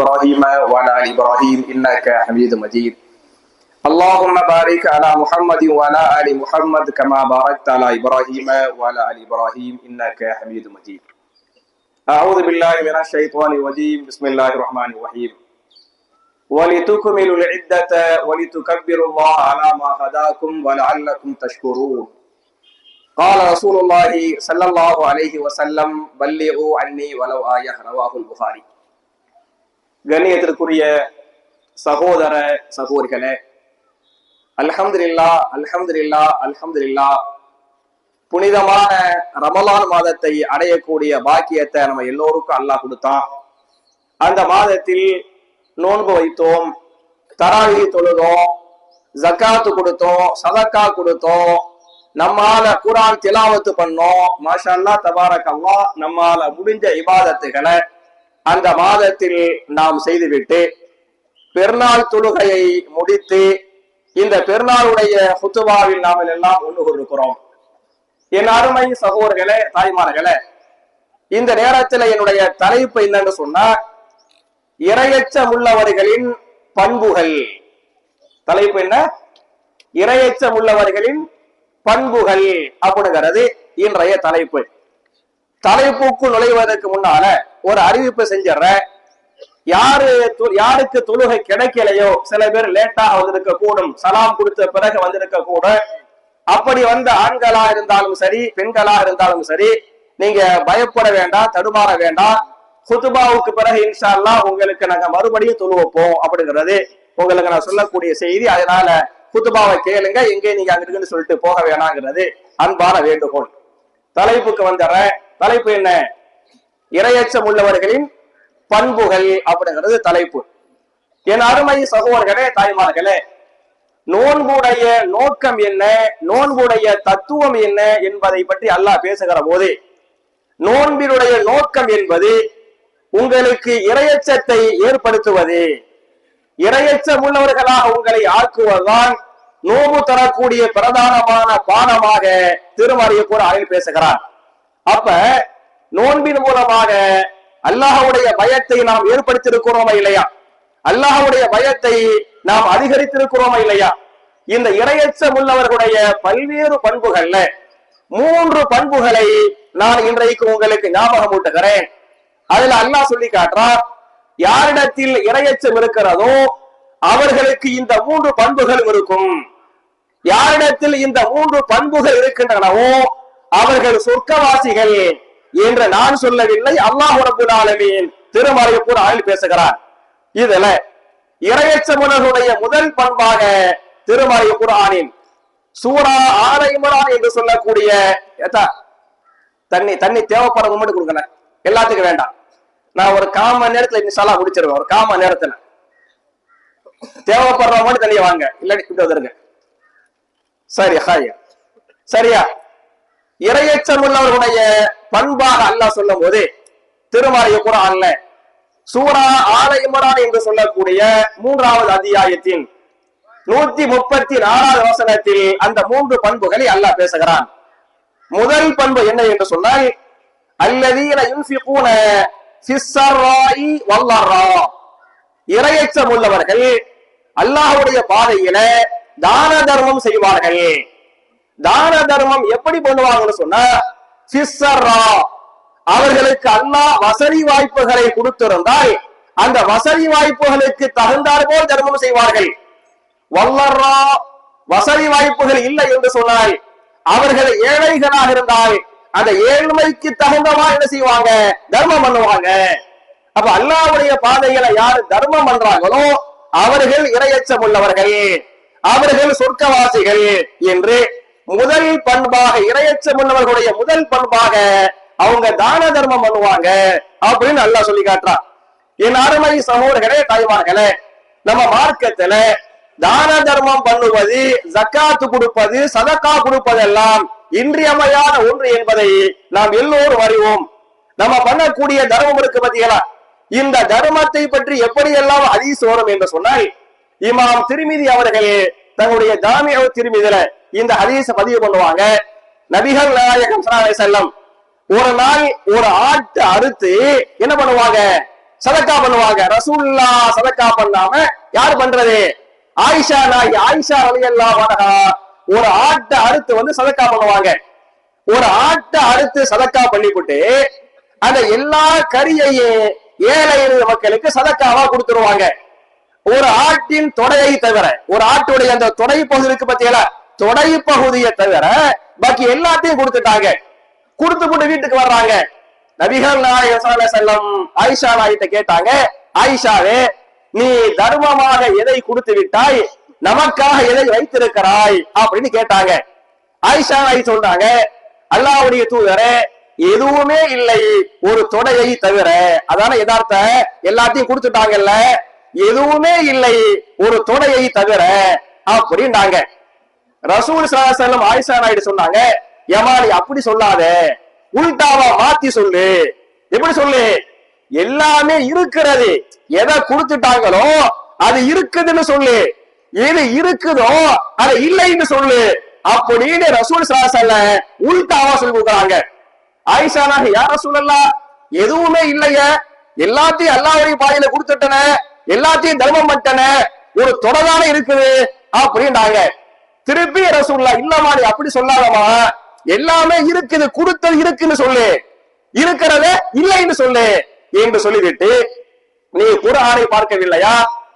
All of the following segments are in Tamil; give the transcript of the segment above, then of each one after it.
إبراهيم وعلى آل إبراهيم إنك حميد مجيد. اللهم بارك على محمد وعلى آل محمد كما باركت على إبراهيم وعلى آل إبراهيم إنك حميد مجيد. أعوذ بالله من الشيطان الرجيم. بسم الله الرحمن الرحيم. ولتكملوا العدة ولتكبروا الله على ما هداكم ولعلكم تشكرون. قال رسول الله صلى الله عليه وسلم بلغوا عني ولو آية. رواه البخاري. கண்ணியத்திற்குரிய சகோதர சகோதரிகளே அல்ஹம்துலில்லா அல்ஹம்துலில்லா அல்ஹம்துலில்லா புனிதமான ரமலான் மாதத்தை அடையக்கூடிய பாக்கியத்தை நம்ம எல்லோருக்கும் அல்லாஹ் கொடுத்தான். அந்த மாதத்தில் நோன்பு வைத்தோம் தராவி தொழுதோம் ஜக்காத்து கொடுத்தோம் சதக்கா கொடுத்தோம் நம்மால குரான் திலாவத்து பண்ணோம். மாஷா அல்லா தபாரக் அல்லா நம்மால முடிஞ்ச இபாதத்துகளை அந்த மாதத்தில் நாம் செய்துவிட்டு பெருநாள் தொழுகையை முடித்து இந்த பெருநாளுடைய ஹுத்துபாவில் நாம் எல்லாம் ஒன்று கொண்டிருக்கிறோம். என் அருமை சகோதரர்களே தாய்மார்களே இந்த நேரத்தில் என்னுடைய தலைப்பு என்னன்னு சொன்னா இரையச்சம் உள்ளவர்களின் பண்புகள். தலைப்பு என்ன? இரையச்சம் உள்ளவர்களின் பண்புகள் அப்படிங்கிறது இன்றைய தலைப்பு. தலைப்புக்குள் நுழைவதற்கு முன்னால ஒரு அறிவிப்பு செஞ்சிடற யாரு யாருக்கு தொழுகை கிடைக்கலையோ சில பேர் லேட்டா வந்திருக்க கூடும் சலாம் கொடுத்த பிறகு வந்திருக்க கூட அப்படி வந்த ஆண்களா இருந்தாலும் சரி பெண்களா இருந்தாலும் சரி நீங்க பயப்பட வேண்டாம் தடுமாற வேண்டாம். குத்துபாவுக்கு பிறகு இன்ஷால்லா உங்களுக்கு நாங்க மறுபடியும் தொழுவப்போம் அப்படிங்கிறது உங்களுக்கு நான் சொல்லக்கூடிய செய்தி. அதனால குத்துபாவை கேளுங்க எங்கே நீங்க அங்க இருக்குன்னு சொல்லிட்டு போக வேணாங்கிறது அன்பான வேண்டுகோள். தலைப்புக்கு வந்துடுறேன். தலைப்பு என்ன? இரையச்சம் உள்ளவர்களின் பண்புகள் அப்படிங்கிறது தலைப்பு. என் அருமை சகோதரர்களே தாய்மார்களே நோன்புடைய நோக்கம் என்ன? நோன்புடைய தத்துவம் என்ன என்பதை பற்றி அல்லாஹ் பேசுகிற போது நோன்பினுடைய நோக்கம் என்பது உங்களுக்கு இரையச்சத்தை ஏற்படுத்துவது. இரையச்சம் உள்ளவர்களாக உங்களை ஆக்குவதுதான் நோம்பு தரக்கூடிய பிரதானமான பானமாக திருமறைய கூட அறையில் பேசுகிறார். அப்ப நோன்பின் மூலமாக அல்லாஹவுடைய பயத்தை நாம் ஏற்படுத்தியிருக்கிறோமா இல்லையா? அல்லாஹவுடைய பயத்தை நாம் அதிகரித்திருக்கிறோமா இல்லையா? இந்த இரையச்சம் உள்ளவர்களுடைய பல்வேறு பண்புகள்ல மூன்று பண்புகளை நான் இன்றைக்கு உங்களுக்கு ஞாபகம் ஊட்டுகிறேன் அதுல அல்லாஹ் சொல்லி காட்டுறார் யாரிடத்தில் இரையச்சம் இருக்கிறதோ அவர்களுக்கு இந்த மூன்று பண்புகளும் இருக்கும். யாரிடத்தில் இந்த மூன்று பண்புகள் இருக்கின்றனவோ அவர்கள் சொர்க்கவாசிகள். என்று நான் சொல்லவில்லை அல்லாஹ் ரபுல் ஆலமீன் திருமறையப்பூர் ஆயில் பேசுகிறார். இதுல இரையச்சமுனர்களுடைய முதல் பண்பாக திருமறை குரானின் சூரா ஆல இம்ரான் என்று சொல்லக்கூடிய தண்ணி தண்ணி தேவைப்படுறது மட்டும் கொடுக்கல எல்லாத்துக்கும் வேண்டாம். நான் ஒரு காம நேரத்துல இன்ஷால்லா முடிச்சிருவேன். ஒரு காம மணி நேரத்துல. தேவைப்படுற மட்டும் தண்ணியை வாங்க. இல்லாட்டி இப்படி வந்துருங்க. சரி ஹாய்? சரியா? இரையச்சம் உள்ளவர்களுடைய பண்பாக அல்லாஹ் சொல்லும் போது திருமறைய குரான்ல சூரா ஆல என்று சொல்லக்கூடிய மூன்றாவது அத்தியாயத்தின் நூத்தி முப்பத்தி நாலாவது வசனத்தில் அந்த மூன்று பண்புகளை அல்லாஹ் பேசுகிறான். முதல் பண்பு என்ன என்று சொன்னால் அல்லதீன யுன்ஃபிகூன ஃபிஸ்ஸர்ராஇ வல்லர்ரா. இரையச்சம் உள்ளவர்கள் அல்லாஹ்வுடைய பாதையில தான தர்மம் செய்வார்கள். தான தர்மம் எப்படி பண்ணுவாங்கன்னு சொன்னா ஃபிஸ்ஸர்ரா அவர்களுக்கு அல்லாஹ் வசதி வாய்ப்புகளை கொடுத்திருந்தால் அந்த வசதி வாய்ப்புகளுக்கு தகுந்தாற் போல் தர்மம் செய்வார்கள். வல்லர்ரா வசதி வாய்ப்புகள் இல்லை என்று சொன்னால் அவர்கள் ஏழைகளாக இருந்தால் அந்த ஏழ்மைக்கு தகுந்தவா என்ன செய்வாங்க? தர்மம் பண்ணுவாங்க. அப்ப அல்லாவுடைய பாதைகளை யாரு தர்மம் பண்றாங்களோ அவர்கள் இரையச்சம் உள்ளவர்கள் அவர்கள் சொர்க்கவாசிகள் என்று முதல் பண்பாக இரையச்சம் உள்ளவர்களுடைய முதல் பண்பாக அவங்க தான தர்மம் பண்ணுவாங்க அப்படின்னு நல்லா சொல்லி காட்டுறான் என் அருமை சமூகர்களே தாய்மார்களே நம்ம மார்க்கத்துல தான தர்மம் பண்ணுவது ஜக்காத்து கொடுப்பது சதக்கா கொடுப்பதெல்லாம் இன்றியமையான ஒன்று என்பதை நாம் எல்லோரும் அறிவோம். நம்ம பண்ணக்கூடிய தர்மம் இருக்கு பத்தியலா இந்த தர்மத்தை பற்றி எப்படியெல்லாம் ஹதீஸ் வரும் என்று சொன்னால் இமாம் திருமிதி அவர்களே தங்களுடைய ஜாமிய திருமிதில இந்த ஹதீஸ பதிவு பண்ணுவாங்க. நபிகள் நாயகம் செல்லம் ஒரு நாள் ஒரு ஆட்டு அறுத்து என்ன பண்ணுவாங்க? சதக்கா பண்ணுவாங்க. ரசூல்லா சதக்கா பண்ணாம யார் பண்றது? ஆயிஷா நாய் ஆயிஷா அலியல்லா ஒரு ஆட்டை அறுத்து வந்து சதக்கா பண்ணுவாங்க. ஒரு ஆட்டை அறுத்து சதக்கா பண்ணிவிட்டு அந்த எல்லா கரியையும் ஏழை எளிய மக்களுக்கு சதக்காவா கொடுத்துருவாங்க. ஒரு ஆட்டின் தொடையை தவிர ஒரு ஆட்டுடைய அந்த தொடை பகுதி இருக்கு பத்தியல தொடை பகுதியை தவிர பாக்கி எல்லாத்தையும் கொடுத்துட்டாங்க. கொடுத்து போட்டு வீட்டுக்கு வர்றாங்க. நபிகள் நாயகம் செல்லம் ஆயிஷா நாயிட்ட கேட்டாங்க ஆயிஷாவே நீ தர்மமாக எதை கொடுத்து விட்டாய்? நமக்காக எதை வைத்திருக்கிறாய்? அப்படின்னு கேட்டாங்க. ஆயிஷா நாய் சொல்றாங்க அல்லாவுடைய தூதரே எதுவுமே இல்லை. ஒரு தொடையை தவிர அதான யதார்த்த எல்லாத்தையும் கொடுத்துட்டாங்கல்ல. எதுவுமே இல்லை. ஒரு தொடையை தவிர அப்படின்னாங்க ரசூல் செல்லம் ஆயிஷா நாயுடு சொன்னாங்க எமாலி அப்படி சொல்லாத. உல்டாவா மாத்தி சொல்லு. எப்படி சொல்லு? எல்லாமே இருக்கிறது. எதை கொடுத்துட்டாங்களோ அது இருக்குதுன்னு சொல்லு. எது இருக்குதோ அது இல்லைன்னு சொல்லு. அப்படின்னு ரசூல் சலாசல்ல உல்டாவா சொல்லி கொடுக்குறாங்க. ஆயிஷானாக யார சொல்லலாம் எதுவுமே இல்லைய. எல்லாத்தையும் அல்லாவுடைய பாதையில கொடுத்துட்டன. எல்லாத்தையும் தர்மம் பட்டன ஒரு தொடர்தான இருக்குது. அப்படின்றாங்க. திருப்பி ரசூல்லா இல்லமா நீ அப்படி சொல்லாதமா எல்லாமே இருக்குது கொடுத்தது இருக்குன்னு சொல்லு. இருக்கிறத இல்லைன்னு சொல்லு என்று சொல்லிவிட்டு நீ குரானை பார்க்கவில்லையா?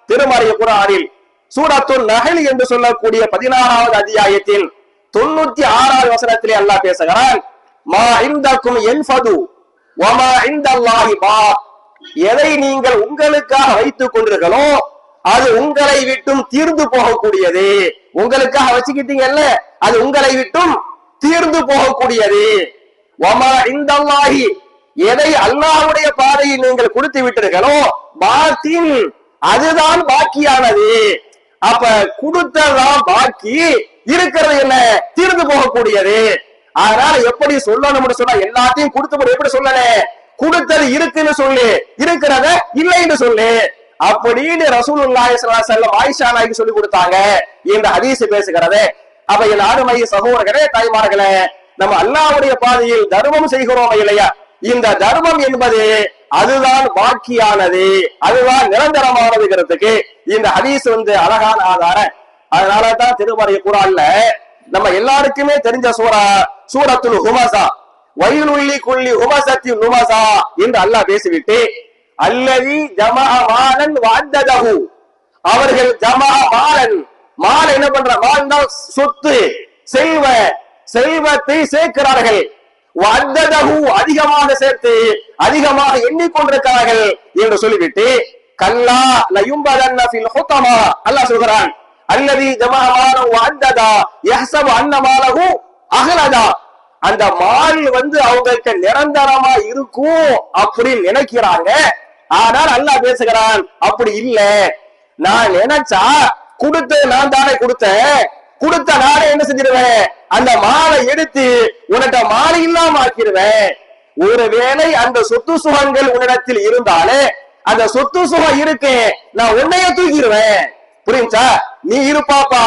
திருமறைய குரானில் சூரத்துல் நகல் என்று சொல்லக்கூடிய பதினாறாவது அத்தியாயத்தில் தொண்ணூத்தி ஆறாவது வசனத்திலே அல்லாஹ் பேசுகிறான் மா இந்தக்கும் என்பது ஒமா இந்தல்லாஹி எதை நீங்கள் உங்களுக்காக வைத்துக் கொண்டீர்களோ அது உங்களை விட்டும் தீர்ந்து போகக்கூடியது. உங்களுக்காக வச்சுக்கிட்டீங்கல்ல அது உங்களை விட்டும் தீர்ந்து போகக்கூடியது. ஒமா இந்தல்லாஹி எதை அல்லாஹ்வுடைய பாதையில் நீங்கள் கொடுத்து விட்டீர்களோ பாத்தின் அதுதான் பாக்கியானது. அப்ப கொடுத்ததான் பாக்கி இருக்கிறது என்ன? தீர்ந்து போகக்கூடியது. அதனால எப்படி சொல்லணும்னு சொன்னா எல்லாத்தையும் கொடுத்து எப்படி சொல்லணும் கொடுத்தது இருக்குன்னு சொல்லு இருக்கிறத இல்லைன்னு சொல்லு. அப்படின்னு ரசூலுல்லாஹி ஸல்லல்லாஹு அலைஹி வஸல்லம் ஆயிஷா நாய்க்கு சொல்லி கொடுத்தாங்க இந்த ஹதீஸ் பேசுகிறது. அப்ப என் ஆடுமைய சகோதரர்களே தாய்மார்களே நம்ம அல்லாஹ்வுடைய பாதையில் தர்மம் செய்கிறோம் இல்லையா? இந்த தர்மம் என்பது அதுதான் பாக்கியானது. அதுதான் நிரந்தரமானதுங்கிறதுக்கு இந்த ஹதீஸ் வந்து அழகான ஆதாரம். அதனாலதான் திருமறை குரான்ல நம்ம எல்லாருக்குமே தெரிஞ்ச சூரா சூரத்துல் ஹுமசா வயலுள்ளி குள்ளி ஹுமசத்தி நுமசா என்று அல்லாஹ் பேசிவிட்டு அல்லதி ஜமாலன் வாழ்ந்ததகு அவர்கள் ஜமா மாலன் மால் என்ன பண்ற? மால்னா சொத்து செல்வ செல்வத்தை சேர்க்கிறார்கள். வந்ததகு அதிகமாக சேர்த்து அதிகமாக எண்ணிக்கொண்டிருக்கிறார்கள் என்று சொல்லிவிட்டு கல்லா லயும்பதன்ன ஃபில் அல்லாஹ் சொல்கிறான் அல்லதி ஜமாமான வந்ததா யஹ்சபு அன்னமாலகு அகலதா அந்த மால் வந்து அவங்களுக்கு நிரந்தரமா இருக்கும் அப்படின்னு நினைக்கிறாங்க. ஆனால் அல்லாஹ் பேசுகிறான் அப்படி இல்ல. நான் நினைச்சா கொடுத்து நான் தானே கொடுத்தேன். கொடுத்த நானே என்ன செஞ்சிருவேன் அந்த மாலை எடுத்து உன்கிட்ட மாலை இல்லாம ஆக்கிடுவேன். ஒருவேளை அந்த சொத்து சுகங்கள் உன்னிடத்தில் இருந்தாலே அந்த சொத்து சுகம் இருக்கு நான் உன்னைய தூக்கிடுவேன். புரியுச்சா நீ இருப்பாப்பா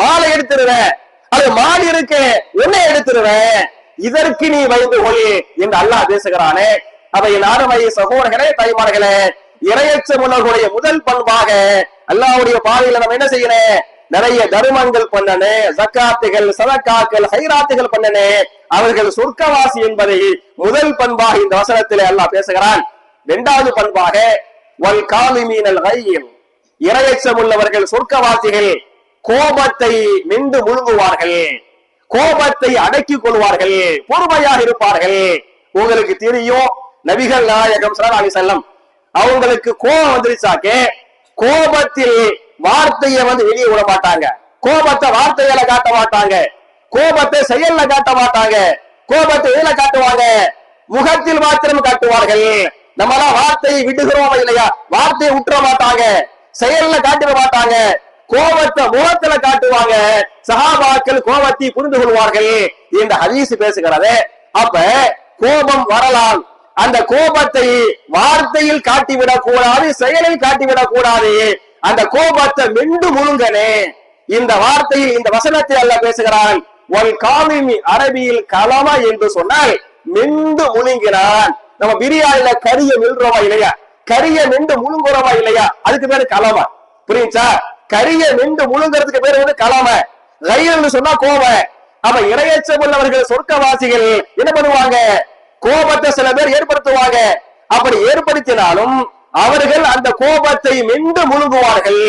மாலை எடுத்துருவேன் அது மாலை இருக்கு உன்னை எடுத்துருவேன் இதற்கு நீ வைந்து கொள் என்று அல்லாஹ் பேசுகிறானே. அவை நாரமை சகோதரர்களே தாய்மார்களே இரையச்ச முன்னர்களுடைய முதல் பண்பாக அல்லாவுடைய பாதையில நம்ம என்ன செய்யணும் நிறைய தர்மங்கள் பண்ணனே ஜக்காத்துகள் சதக்காக்கள் ஹைராத்துகள் பண்ணனே அவர்கள் சொர்க்கவாசி என்பதை முதல் பண்பாக இந்த வசனத்திலே அல்லாஹ் பேசுகிறான். இரண்டாவது பண்பாக வல் காலிமீனல் கையில் இரையச்சம் உள்ளவர்கள் சொர்க்கவாசிகள் கோபத்தை மிண்டு முழுங்குவார்கள். கோபத்தை அடக்கிக் கொள்வார்கள் பொறுமையாக இருப்பார்கள். உங்களுக்கு தெரியும் நபிகள் நாயகம் சல்லா அலி செல்லம் அவங்களுக்கு கோபம் வந்துருச்சாக்கே கோபத்தில் வார்த்தையை வந்து வெளியே விட மாட்டாங்க. கோபத்தை வார்த்தையில காட்ட மாட்டாங்க. கோபத்தை செயல்ல காட்ட மாட்டாங்க. கோபத்தை எதுல காட்டுவாங்க? முகத்தில் மாத்திரம் காட்டுவார்கள். நம்மளாம் வார்த்தையை விடுகிறோம் இல்லையா? வார்த்தையை விட்டுற மாட்டாங்க. செயல்ல காட்டிட மாட்டாங்க. கோபத்தை முகத்துல காட்டுவாங்க. சஹாபாக்கள் கோபத்தை புரிந்து கொள்வார்கள். இந்த ஹதீஸ் பேசுகிறது. அப்ப கோபம் வரலாம். அந்த கோபத்தை வார்த்தையில் காட்டிவிடக் கூடாது செயலில் காட்டிவிடக் கூடாது அந்த கோபத்தை மெண்டு முழுங்கனே. இந்த வார்த்தையில் இந்த வசனத்தை அல்ல பேசுகிறான். ஒன் காலிமி அரபியில் கலமா என்று சொன்னால் மெண்டு முழுங்கினான். நம்ம பிரியாணில கரிய மில்றோமா இல்லையா? கரிய மெண்டு முழுங்குறவா இல்லையா? அதுக்கு பேரு கலமை. புரியுச்சா கரிய மெண்டு முழுங்குறதுக்கு பேரு வந்து கலமை. கையல்னு சொன்னா கோபம் அப்ப இரையச்சம் உள்ளவர்கள் சொர்க்கவாசிகள் என்ன பண்ணுவாங்க? கோபத்தை சில பேர் ஏற்படுத்துவாங்க. அப்படி ஏற்படுத்தினாலும் அவர்கள் அந்த கோபத்தை மென்று முழுங்குவார்கள்.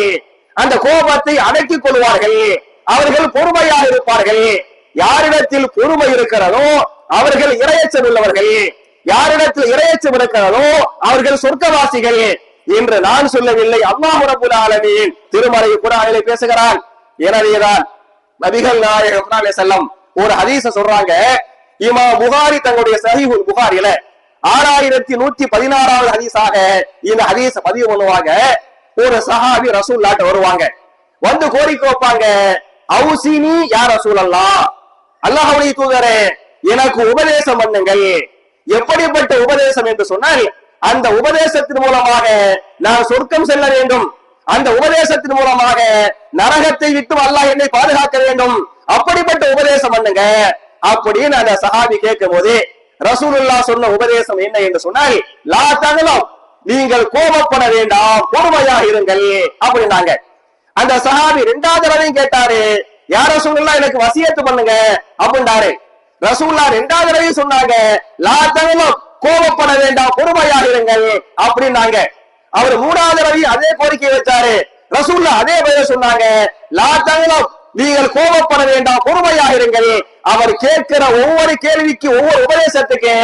அந்த கோபத்தை அடக்கிக் கொள்வார்கள். அவர்கள் பொறுமையாக இருப்பார்கள். யாரிடத்தில் பொறுமை இருக்கிறதோ அவர்கள் இரையச்சம் உள்ளவர்கள். யாரிடத்தில் இரையச்சம் இருக்கிறதோ அவர்கள் சொர்க்கவாசிகள் என்று நான் சொல்லவில்லை. அல்லாஹ் ரபுல் ஆலமீன் திருமலை குரானிலே பேசுகிறான். எனவேதான் நபிகள் நாயகம் செல்லம் ஒரு ஹதீச சொல்றாங்க. இமா புகாரி தங்களுடைய சஹிஹுல் புகாரில ஆறாயிரத்தி நூத்தி பதினாறாவது ஹதீஸாக இந்த ஹதீஸ பதிவு பண்ணுவாங்க. ஒரு சஹாபி ரசூல் ரசூல்லாட்ட வருவாங்க. வந்து கோரிக்கை வைப்பாங்க அவுசினி யார் ரசூல் அல்லா அல்லாஹுடைய தூதரே எனக்கு உபதேசம் பண்ணுங்கள். எப்படிப்பட்ட உபதேசம் என்று சொன்னால் அந்த உபதேசத்தின் மூலமாக நான் சொர்க்கம் செல்ல வேண்டும். அந்த உபதேசத்தின் மூலமாக நரகத்தை விட்டு அல்லாஹ் என்னை பாதுகாக்க வேண்டும். அப்படிப்பட்ட உபதேசம் பண்ணுங்க. அப்படின்னு அந்த சஹாபி கேட்கும் போது ரசூலுல்லா சொன்ன உபதேசம் என்ன என்று சொன்னால் லா தகலம் நீங்கள் கோபப்பட வேண்டாம் பொறுமையாக இருங்கள் அப்படின்னாங்க. அந்த சஹாபி ரெண்டாவது தடவையும் கேட்டாரு யார் ரசூலுல்லா எனக்கு வசியத்து பண்ணுங்க அப்படின்னாரு. ரசூல்லா ரெண்டாவது தடவையும் சொன்னாங்க லா தகலம் கோபப்பட வேண்டாம் பொறுமையாக இருங்கள் அப்படின்னாங்க. அவர் மூணாவது தடவையும் அதே கோரிக்கை வச்சாரு. ரசூல்லா அதே பதில சொன்னாங்க லா தகலம் நீங்கள் கோபப்பட வேண்டாம் பொறுமையாக இருங்கள். அவர் கேட்கிற ஒவ்வொரு கேள்விக்கு ஒவ்வொரு உபதேசத்துக்கு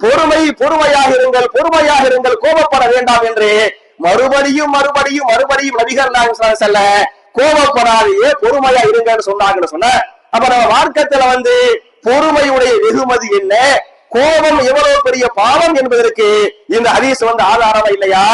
பொறுமை பொறுமையாக இருங்கள் பொறுமையாக இருங்கள் கோபப்பட வேண்டாம் என்று மறுபடியும் மறுபடியும் மறுபடியும் நபிகர் நாயகம் செல்ல கோபப்படாதையே பொறுமையா இருங்கன்னு சொன்னாங்கன்னு சொன்ன அப்ப நம்ம மார்க்கத்துல வந்து பொறுமையுடைய வெகுமதி என்ன? கோபம் எவ்வளவு பெரிய பாவம் என்பதற்கு இந்த ஹதீஸ் வந்து ஆதாரமா இல்லையா?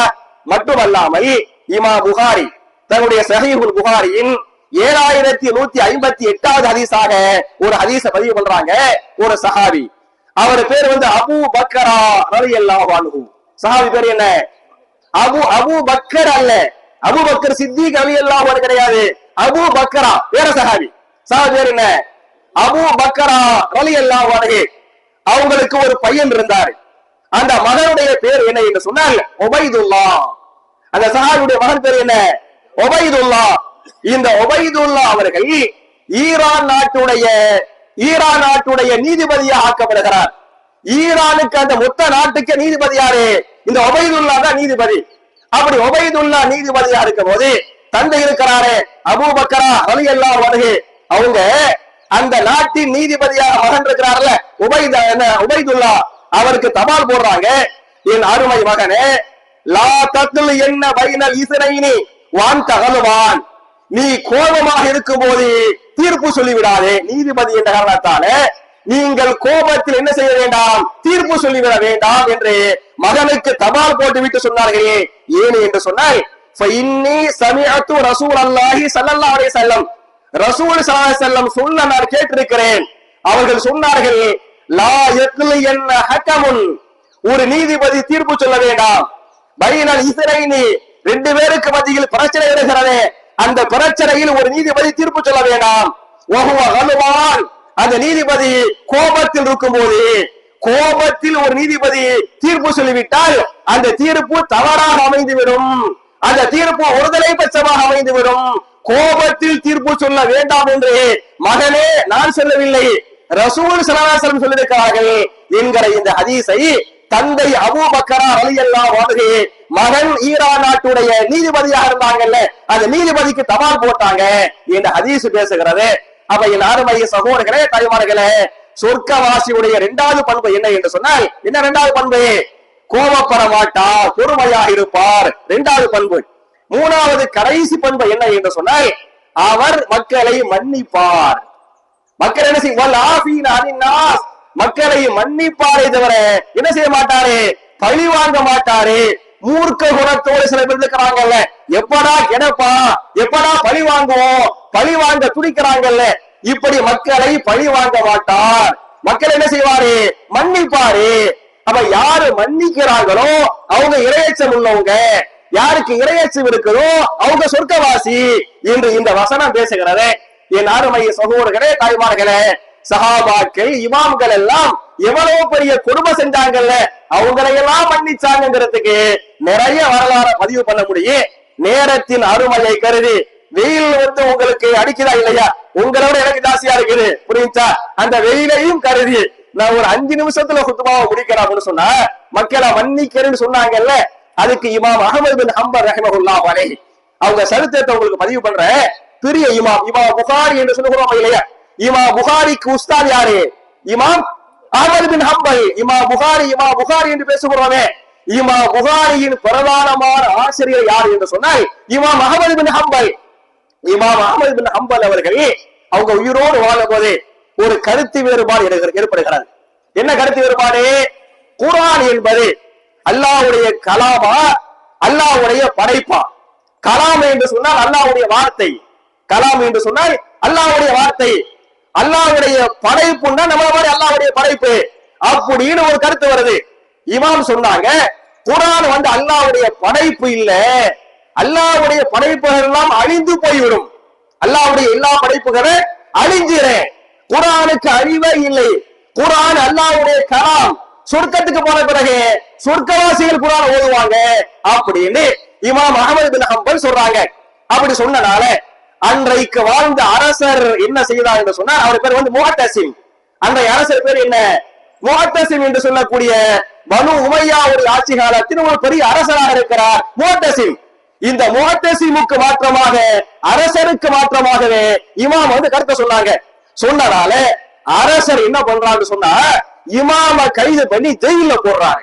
மட்டுமல்லாமல் இமா புகாரி தன்னுடைய சஹீபுல் புகாரியின் ஏழாயிரத்தி நூத்தி ஐம்பத்தி எட்டாவது ஹதீஸாக ஒரு ஹதீஸ பதிவு பண்றாங்க ஒரு சஹாபி. அவர் பேர் வந்து அபு பக்கரா ரலியல்லாஹு அன்ஹு. சஹாபி பேர் என்ன? அபு அபு பக்கர் அல்ல. அபு பக்கர் சித்திக் கவி அன்ஹு கிடையாது. அபு பக்கரா வேற சஹாபி. சஹாபி பேர் என்ன? அபு பக்கரா ரலியல்லாஹு அன்ஹு. அவங்களுக்கு ஒரு பையன் இருந்தார். அந்த மகனுடைய பேர் என்ன என்று சொன்னார் ஒபைதுல்லா. அந்த சஹாபியுடைய மகன் பேர் என்ன? ஒபைதுல்லா. இந்த ஒபைதுல்லா அவர்கள் ஈரான் நாட்டுடைய ஈரான் நாட்டுடைய நீதிபதியாக ஆக்கப்படுகிறார் ஈரானுக்கு அந்த மொத்த நாட்டுக்கு நீதிபதி யாரு? இந்த ஒபைதுல்லா தான் நீதிபதி. அப்படி ஒபைதுல்லா நீதிபதியா இருக்கும் போது தந்தை இருக்கிறாரே அபூபக்கரா அலி அல்லா வருகை அவங்க அந்த நாட்டின் நீதிபதியாக மகன் இருக்கிறார்ல உபைத என்ன உபைதுல்லா அவருக்கு தபால் போடுறாங்க. என் அருமை மகனே லா தத்துல என்ன பைனல் இசைனி வான் தகலுவான். நீ கோபமாக இருக்கும் போது தீர்ப்பு சொல்லிவிடாதே. நீதிபதி என்ற காரணத்தால நீங்கள் கோபத்தில் என்ன செய்ய வேண்டாம்? தீர்ப்பு சொல்லிவிட வேண்டாம் என்று மகனுக்கு தபால் போட்டு விட்டு சொன்னார்களே. ஏன் என்று சொன்னால் ரசூல் அல்லாஹி சல்லல்லா அலே செல்லம் ரசூல் ஸல்லல்லாஹு செல்லம் சொல்ல நான் கேட்டிருக்கிறேன். அவர்கள் சொன்னார்கள் லா யக்லி என்ன ஹக்கமுன். ஒரு நீதிபதி தீர்ப்பு சொல்ல வேண்டாம். பைனல் இசரைனி ரெண்டு பேருக்கு மத்தியில் பிரச்சனை இருக்கிறதே. அந்த பிரச்சனையில் ஒரு நீதிபதி தீர்ப்பு சொல்ல வேண்டாம். அந்த நீதிபதி கோபத்தில் இருக்கும் போது கோபத்தில் ஒரு நீதிபதி தீர்ப்பு சொல்லிவிட்டால் அந்த தீர்ப்பு தவறாக அமைந்துவிடும். அந்த தீர்ப்பு ஒருதலை பட்சமாக அமைந்துவிடும். கோபத்தில் தீர்ப்பு சொல்ல வேண்டாம் என்று மகனே நான் சொல்லவில்லை. ரசூல் சலாசலம் சொல்லியிருக்கிறார்கள். என்கிற இந்த ஹதீஸை தந்தை அபு பக்கரா அலியல்லா வாழ்கை மகன் ஈரான் நாட்டுடைய நீதிபதியாக இருந்தாங்கல்ல அந்த நீதிபதிக்கு தபால் போட்டாங்க என்று ஹதீஸ் பேசுகிறது. அப்ப என் அருமை சகோதரர்களே தலைவர்களே சொர்க்கவாசியுடைய இரண்டாவது பண்பு என்ன என்று சொன்னால் என்ன இரண்டாவது பண்பு? கோபப்பட மாட்டார் பொறுமையாக இருப்பார். இரண்டாவது பண்பு. மூணாவது கடைசி பண்பு என்ன என்று சொன்னால் அவர் மக்களை மன்னிப்பார். மக்கள் என்ன செய்வார் மக்களை மன்னிப்பாரே தவிர என்ன செய்ய மாட்டாரு? பழி வாங்க மாட்டாரு. மூர்க்க குணத்தோடு சில பேர் இருக்கிறாங்கல்ல. எப்படா எனப்பா எப்படா பழி வாங்குவோம்? பழி வாங்க துடிக்கிறாங்கல்ல. இப்படி மக்களை பழி வாங்க மாட்டார். மக்கள் என்ன செய்வாரு? மன்னிப்பாரு. அப்ப யாரு மன்னிக்கிறாங்களோ அவங்க இரையச்சம் உள்ளவங்க. யாருக்கு இரையச்சம் இருக்குதோ அவங்க சொர்க்கவாசி என்று இந்த வசனம் பேசுகிறது. என் அருமைய சகோதரர்களே தாய்மார்களே சஹாபாக்கள் இமாம்கள் எல்லாம் எவ்வளவு பெரிய கொடுமை செஞ்சாங்கல்ல அவங்களையெல்லாம் மன்னிச்சாங்கிறதுக்கு நிறைய வரலாறு பதிவு பண்ண முடியும். நேரத்தின் அருமையை கருதி வெயில் வந்து உங்களுக்கு அடிக்குதா இல்லையா? உங்களோட எனக்கு ஜாஸ்தியா இருக்குது. புரியுச்சா அந்த வெயிலையும் கருதி நான் ஒரு அஞ்சு நிமிஷத்துல குத்துமாவை முடிக்கிறேன் அப்படின்னு சொன்னா மக்களை மன்னிக்கிறேன்னு சொன்னாங்கல்ல அதுக்கு இமாம் அகமது பின் ஹம்பர் ரஹமகுல்லா அலை அவங்க சரித்திரத்தை உங்களுக்கு பதிவு பண்ற பெரிய இமாம் இமாம் புகாரி என்று சொல்லுகிறோம் இல்லையா? இமா புகாரிக்கு உஸ்தாத் யாரு? இமாம் அகமது பின் ஹம்பல். இமா புகாரி இமா புகாரி என்று பேசுகிறோமே இமா புகாரியின் பிரதானமான ஆசிரியர் யார் என்று சொன்னால் இமாம் அகமது பின் ஹம்பல். இமாம் அகமது பின் ஹம்பல் அவர்கள் அவங்க உயிரோடு வாழும் போது ஒரு கருத்து வேறுபாடு ஏற்படுகிறது. என்ன கருத்து வேறுபாடு? குரான் என்பது அல்லாஹ்வுடைய கலாமா அல்லாஹ்வுடைய படைப்பா? கலாம் என்று சொன்னால் அல்லாவுடைய வார்த்தை. கலாம் என்று சொன்னால் அல்லாஹ்வுடைய வார்த்தை. அல்லாவுடைய படைப்புன்னா நம்மள மாதிரி அல்லாவுடைய படைப்பு. அப்படின்னு ஒரு கருத்து வருது. இமாம் சொன்னாங்க குரான் வந்து அல்லாவுடைய படைப்பு இல்ல. அல்லாவுடைய படைப்புகள் எல்லாம் அழிந்து போய்விடும். அல்லாவுடைய எல்லா படைப்புகளும் அழிஞ்சிறேன் குரானுக்கு அழிவே இல்லை. குரான் அல்லாவுடைய கலாம். சொர்க்கத்துக்கு போன பிறகு சொர்க்கவாசிகள் குரான் ஓதுவாங்க அப்படின்னு இமாம் அகமது பின் ஹம்பல் சொல்றாங்க. அப்படி சொன்னனால அன்றைக்கு வாழ்ந்த அரசர் என்ன செய்தார் என்று சொன்னார். அவர் பேர் வந்து முகத்தசிம். அன்றைய அரசர் பேர் என்ன? முகத்தசிம் என்று சொல்லக்கூடிய பனு உமையாவுடைய ஆட்சி காலத்தில் ஒரு பெரிய அரசராக இருக்கிறார் முகத்தசிம். இந்த முகத்தசிமுக்கு மாற்றமாக அரசருக்கு மாற்றமாகவே இமாம் வந்து கருத்தை சொன்னாங்க. சொன்னதால அரசர் என்ன பண்றாரு சொன்னா இமாம கைது பண்ணி ஜெயில போடுறாரு.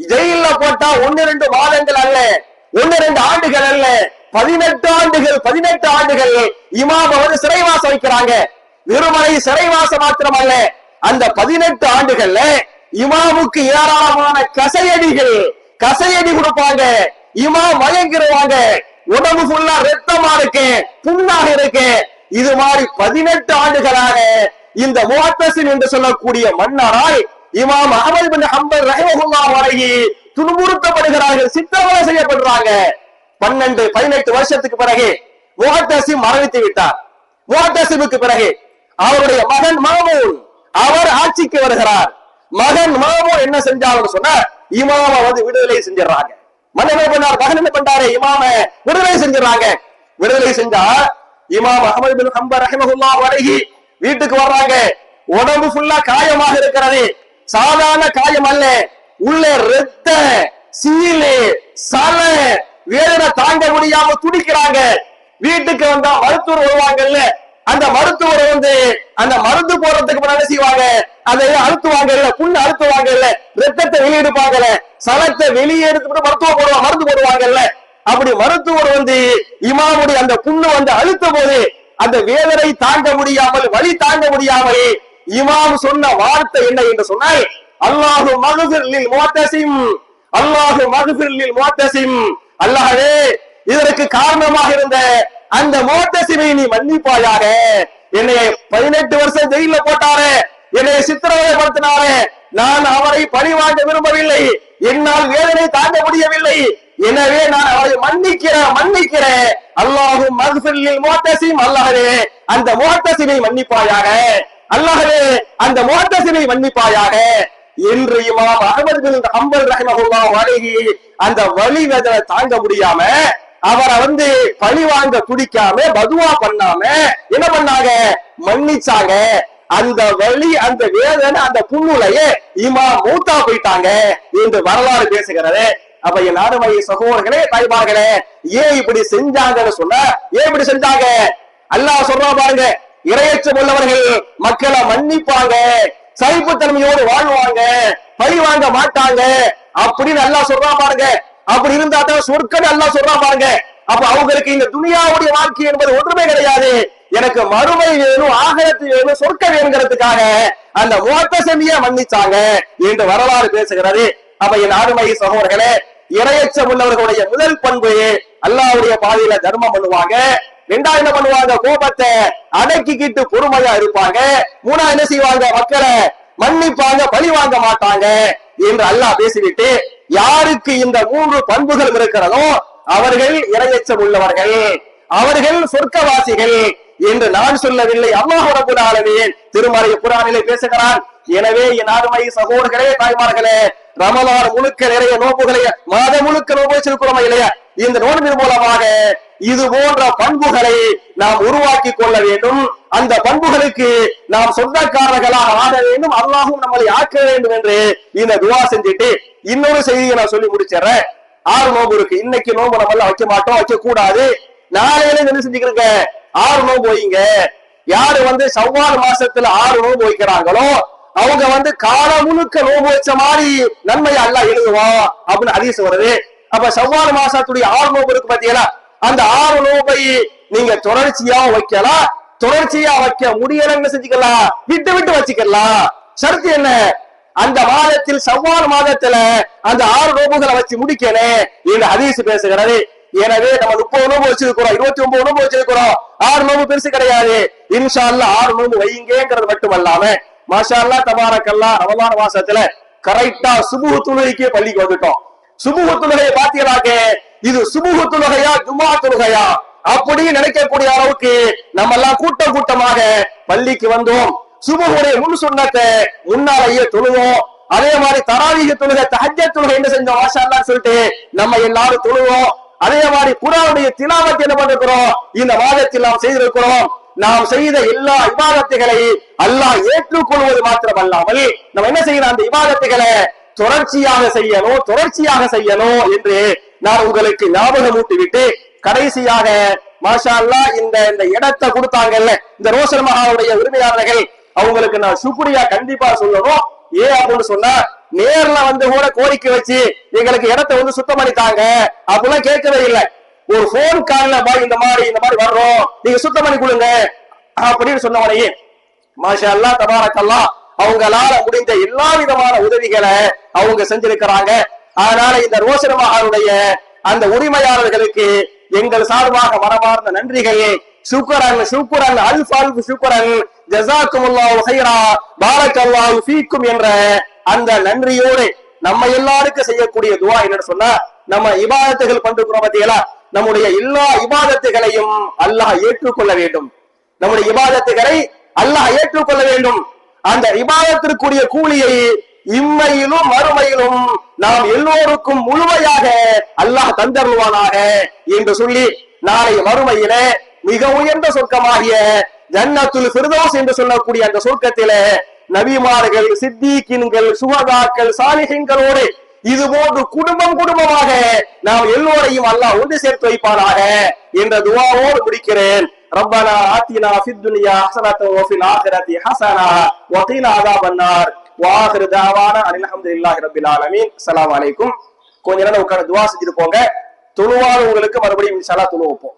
ஜெயில போட்டா ஒன்னு ரெண்டு மாதங்கள் அல்ல ஒன்னு ரெண்டு ஆண்டுகள் அல்ல பதினெட்டு ஆண்டுகள் பதினெட்டு ஆண்டுகள் இமாம் வந்து சிறைவாசம் வைக்கிறாங்க. வெறுமனை சிறைவாசம் மாத்திரம் அல்ல அந்த பதினெட்டு ஆண்டுகள்ல இமாமுக்கு ஏராளமான கசையடிகள் கசையடி கொடுப்பாங்க. இமாம் மயங்கிருவாங்க. உடம்பு ஃபுல்லா ரத்தமா இருக்கு புண்ணாக இருக்கு. இது மாதிரி பதினெட்டு ஆண்டுகளாக இந்த முகத்தசின் என்று சொல்லக்கூடிய மன்னரால் இமாம் அகமது பின் ஹம்பல் ரஹிமஹுல்லா வரையி துன்புறுத்தப்படுகிறார்கள் சித்தவரை செய்யப்படுறாங்க. பன்னெண்டு பதினெட்டு வருஷத்துக்கு பிறகு முகத்தசிம் மரணித்து விட்டார். முகத்தசிமுக்கு பிறகு அவருடைய மகன் மாமூன் அவர் ஆட்சிக்கு வருகிறார். மகன் மாமூன் என்ன செஞ்சாருன்னு சொன்னா இமாம வந்து விடுதலை செஞ்சிடறாங்க. மன்னன் என்ன பண்ணார்? மகன் என்ன பண்றாரு? இமாம விடுதலை செஞ்சிடறாங்க. விடுதலை செஞ்சா இமாம் அகமது பின் ஹம்பர் ரஹிமஹுல்லா வடகி வீட்டுக்கு வர்றாங்க. உடம்பு ஃபுல்லா காயமாக இருக்கிறது. சாதாரண காயம் அல்ல. உள்ள ரத்த சீலு சலை வேதனை தாங்க முடியாம துடிக்கிறாங்க. வீட்டுக்கு வந்தா மருத்துவர் வருவாங்கல்ல அந்த மருத்துவர் வந்து அந்த மருந்து போடுறதுக்கு முன்னாடி என்ன செய்வாங்க? அதை அழுத்துவாங்கல்ல புண்ணு அழுத்துவாங்கல்ல ரத்தத்தை வெளியெடுப்பாங்கல்ல. சலத்தை வெளியே எடுத்துட்டு மருத்துவம் போடுவாங்க மருந்து போடுவாங்கல்ல. அப்படி மருத்துவர் வந்து இமாமுடைய அந்த புண்ணு வந்து அழுத்த போது அந்த வேதனை தாங்க முடியாமல் வழி தாங்க முடியாமல் இமாம் சொன்ன வார்த்தை என்ன என்று சொன்னால் அல்லாஹு மகஃபிர்லில் மோத்தசிம் அல்லாஹு மகஃபிர்லில் மோத்தசிம் அல்லாஹே இதற்கு காரணமாக இருந்த அந்த முஅத்தசிமை நீ மன்னிப்பாயாக. என்னை பதினெட்டு வருஷம் ஜெயில போட்டாரே என்னை சித்திரவதைப்படுத்தினாரு. நான் அவரை பழி வாங்க விரும்பவில்லை. என்னால் வேதனை தாங்க முடியவில்லை. எனவே நான் அவரை மன்னிக்கிறேன் மன்னிக்கிறேன் அல்லாஹும் மகஃபிர்லில் முஅத்தசிம் அல்லாஹ்வே அந்த முஅத்தசிமை மன்னிப்பாயாக. அல்லாஹரே அந்த முஅத்தசிமை மன்னிப்பாயாக. என்று இமாம் அகமது பின் அம்பல் ரஹிமஹுல்லாஹு அலைஹி அந்த வலி வேதனை தாங்க முடியாம அவரை வந்து பழி வாங்க துடிக்காம பதுவா பண்ணாம என்ன பண்ணாங்க? மன்னிச்சாங்க. அந்த வழி அந்த வேதனை அந்த புண்ணுலையே இமா மூத்தா போயிட்டாங்க என்று வரலாறு பேசுகிறது. அப்ப என் நாடுமைய சகோதரர்களே தாய்மார்களே ஏன் இப்படி செஞ்சாங்கன்னு சொன்ன ஏன் இப்படி செஞ்சாங்க? அல்லாஹ் சொல்றா பாருங்க இரையச்சம் உள்ளவர்கள் மக்களை மன்னிப்பாங்க சைப்புத்தன்மையோடு வாழ்வாங்க பழி வாங்க மாட்டாங்க. அப்படின்னு நல்லா சொல்றா பாருங்க. அப்படி இருந்தா தான் சொற்கள் அல்லாஹ் சொல்றா பாருங்க. அப்ப அவங்களுக்கு இந்த துணியாவுடைய வாழ்க்கை என்பது ஒன்றுமே கிடையாது. எனக்கு மறுமை வேணும் ஆகலத்து வேணும் சொர்க்க வேணுங்கிறதுக்காக அந்த மோத்த செமிய மன்னிச்சாங்க என்று வரலாறு பேசுகிறது. அப்ப என் ஆறுமை சகோதரர்களே இரையச்சம் உள்ளவர்களுடைய முதல் பண்பு அல்லாவுடைய பாதையில தர்மம் பண்ணுவாங்க. ரெண்டாவது என்ன பண்ணுவாங்க? கோபத்தை அடக்கிக்கிட்டு பொறுமையா இருப்பாங்க. மூணா என்ன செய்வாங்க? மக்களை மன்னிப்பாங்க பழி வாங்க மாட்டாங்க. என்று அல்லாஹ் பேசிவிட்டு யாருக்கு இந்த மூன்று பண்புகள் இருக்கிறதோ அவர்கள் இரையச்சம் உள்ளவர்கள். அவர்கள் சொர்க்கவாசிகள் என்று நான் சொல்லவில்லை. அல்லாஹ் ரபுல் ஆலமீன் திருமறை குரானிலே பேசுகிறான். எனவே என் அருமை சகோதரர்களே தாய்மார்களே ரமலான் முழுக்க நிறைய நோப்புகளை மாதம் முழுக்க நோம்பு வச்சிருக்கிறோமா இல்லையா? இந்த நோன்பின் மூலமாக இது போன்ற பண்புகளை நாம் உருவாக்கி கொள்ள வேண்டும். அந்த பண்புகளுக்கு நாம் சொந்தக்காரர்களாக ஆட வேண்டும். அல்லாஹும் நம்மளை ஆக்க வேண்டும் என்று இந்த துவா செஞ்சுட்டு இன்னொரு செய்தியை நான் சொல்லி முடிச்சிடறேன். ஆறு நோம்பு இருக்கு. இன்னைக்கு நோம்பு நம்ம எல்லாம் வைக்க மாட்டோம் வைக்க கூடாது நாளையில என்ன செஞ்சுக்கிறீங்க? ஆறு நோம்பு வைங்க. யாரு வந்து சவ்வாறு மாசத்துல ஆறு நோம்பு வைக்கிறாங்களோ அவங்க வந்து காலம் முழுக்க நோம்பு வச்ச மாதிரி நன்மையை அல்லாஹ் எழுதுவோம் அப்படின்னு அதிச வருது. அப்ப சவ்வாறு மாசத்துடைய ஆறு நோம்பு இருக்கு பாத்தீங்கன்னா அந்த ஆறு நோபையை நீங்க தொடர்ச்சியா வைக்கலாம். தொடர்ச்சியா வைக்க முடியலன்னு செஞ்சுக்கலாம்? விட்டு விட்டு வச்சுக்கலாம். சருத்து என்ன? அந்த மாதத்தில் சவ்வால் மாதத்துல அந்த ஆறு நோபுகளை வச்சு முடிக்கணும். இந்த ஹதீஸ் பேசுகிறது. எனவே நம்ம முப்பது நோம்பு வச்சிருக்கிறோம் இருபத்தி ஒன்பது நோம்பு வச்சிருக்கிறோம். ஆறு நோம்பு பெருசு கிடையாது. இன்ஷா அல்லாஹ் ஆறு நோம்பு வைங்கிறது மட்டுமல்லாம மாஷா அல்லா தபாரக்கல்லா ரமலான மாசத்துல கரெக்டா சுபுகு தொழுகைக்கே பள்ளிக்கு வந்துட்டோம். சுபுகு துணையை பாத்தீங்களாக்க இது சுமூக தொழுகையா ஜும்மா தொழுகையா அப்படின்னு நினைக்கக்கூடிய அளவுக்கு நம்ம எல்லாம் கூட்டம் கூட்டமாக பள்ளிக்கு வந்தோம். சுபுகுடைய முன் சொன்னத்தை முன்னாலேயே தொழுவோம். அதே மாதிரி தராவீக தொழுக தஹஜ தொழுகை என்ன செஞ்சோம்? மாஷா சொல்லிட்டு நம்ம எல்லாரும் தொழுவோம். அதே மாதிரி குரானுடைய திலாவத்தை என்ன பண்ணிருக்கிறோம்? இந்த மாதத்தில் நாம் செய்திருக்கிறோம். நாம் செய்த எல்லா விவாதத்துகளை அல்லாஹ் ஏற்றுக்கொள்வது மாத்திரம் அல்லாமல் நம்ம என்ன செய்யணும் அந்த விவாதத்துகளை தொடர்ச்சியாக செய்யணும் தொடர்ச்சியாக செய்யணும் என்று நான் உங்களுக்கு ஞாபகம் ஊட்டிவிட்டு கடைசியாக மாஷா இந்த இந்த இடத்தை கொடுத்தாங்கல்ல இந்த ரோஷன் மகாவுடைய உரிமையாளர்கள் அவங்களுக்கு நான் சுப்ரியா கண்டிப்பா சொல்லணும். ஏன் அப்படின்னு சொன்னா நேர்ல வந்து கூட கோரிக்கை வச்சு எங்களுக்கு இடத்தை வந்து சுத்தம் பண்ணித்தாங்க அப்படிலாம் கேட்கவே இல்லை. ஒரு போன் கால்ல பாய் இந்த மாதிரி இந்த மாதிரி வர்றோம். நீங்க சுத்தம் பண்ணி கொடுங்க. அப்படின்னு சொன்ன உடனே மாஷா அல்லா தபாரக்கல்லா அவங்களால முடிந்த எல்லா விதமான உதவிகளை அவங்க செஞ்சிருக்கிறாங்க. அதனால இந்த ரோஷன் மகானுடைய அந்த உரிமையாளர்களுக்கு எங்கள் சார்பாக மனமார்ந்த நன்றிகள். சுக்கரன் சுக்குரன் அல்ஃப் அல்ஃப் சுக்குரன் ஜசாக்குமுல்லாஹு ஹைரா பாரக்கல்லாஹு ஃபீக்கும் என்ற அந்த நன்றியோடு நம்ம எல்லாருக்கும் செய்யக்கூடிய துவா என்னன்னு சொன்னா நம்ம இபாதத்துகள் பண்றோம் பாத்தீங்களா? நம்முடைய எல்லா இபாதத்துகளையும் அல்லாஹ் ஏற்றுக்கொள்ள வேண்டும். நம்முடைய இபாதத்துகளை அல்லாஹ் ஏற்றுக்கொள்ள வேண்டும். அந்த இபாதத்திற்குரிய கூலியை இம்மையிலும் மறுமையிலும் நாம் எல்லோருக்கும் முழுமையாக அல்லாஹ் தந்தருவானாக என்று சொல்லி நாளை மறுமையிலே மிக உயர்ந்த சொர்க்கமாகிய ஜன்னத்துல் ஃபிர்தௌஸ் என்று சொல்லக்கூடிய அந்த சொர்க்கத்திலே நபிமார்கள் சித்திகின்கள் சுகதாக்கள் சாலிஹின்களோடு இது போன்று குடும்பம் குடும்பமாக நாம் எல்லோரையும் அல்லாஹ் ஒன்று சேர்த்து வைப்பானாக என்ற துவாவோடு முடிக்கிறேன் ربنا آتنا في الدنيا حسنة وفي الآخرة حسنة وقنا عذاب النار வாஹிரு தாவான அனில் அஹமது இல்லாஹி ரபில் ஆலமின். அஸ்லாம் வலைக்கும் கொஞ்ச நேரம் உட்கார்ந்து துவா செஞ்சுட்டு போங்க. தொழுவான உங்களுக்கு மறுபடியும் இன்ஷால்லா துணு வைப்போம்.